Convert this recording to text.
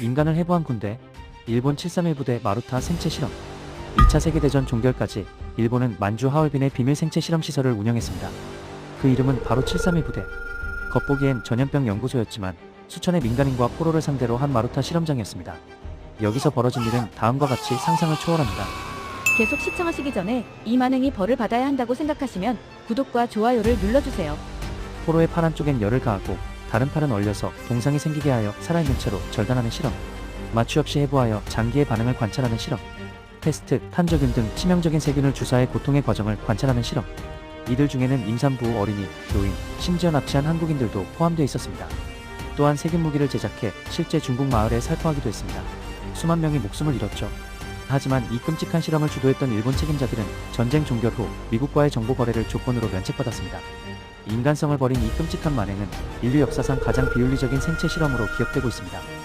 인간을 해부한 군대, 일본 731 부대 마루타 생체 실험. 2차 세계대전 종결까지 일본은 만주 하얼빈의 비밀 생체 실험 시설을 운영했습니다. 그 이름은 바로 731 부대. 겉보기엔 전염병 연구소였지만 수천의 민간인과 포로를 상대로 한 마루타 실험장이었습니다. 여기서 벌어진 일은 다음과 같이 상상을 초월합니다. 계속 시청하시기 전에 이 만행이 벌을 받아야 한다고 생각하시면 구독과 좋아요를 눌러주세요. 포로의 팔 한쪽엔 열을 가하고 다른 팔은 얼려서 동상이 생기게 하여 살아있는 채로 절단하는 실험. 마취 없이 해부하여 장기의 반응을 관찰하는 실험. 패스트, 탄저균 등 치명적인 세균을 주사해 고통의 과정을 관찰하는 실험. 이들 중에는 임산부, 어린이, 노인, 심지어 납치한 한국인들도 포함되어 있었습니다. 또한 세균 무기를 제작해 실제 중국 마을에 살포하기도 했습니다. 수만 명이 목숨을 잃었죠. 하지만 이 끔찍한 실험을 주도했던 일본 책임자들은 전쟁 종결 후 미국과의 정보 거래를 조건으로 면책받았습니다. 인간성을 버린 이 끔찍한 만행은 인류 역사상 가장 비윤리적인 생체 실험으로 기억되고 있습니다.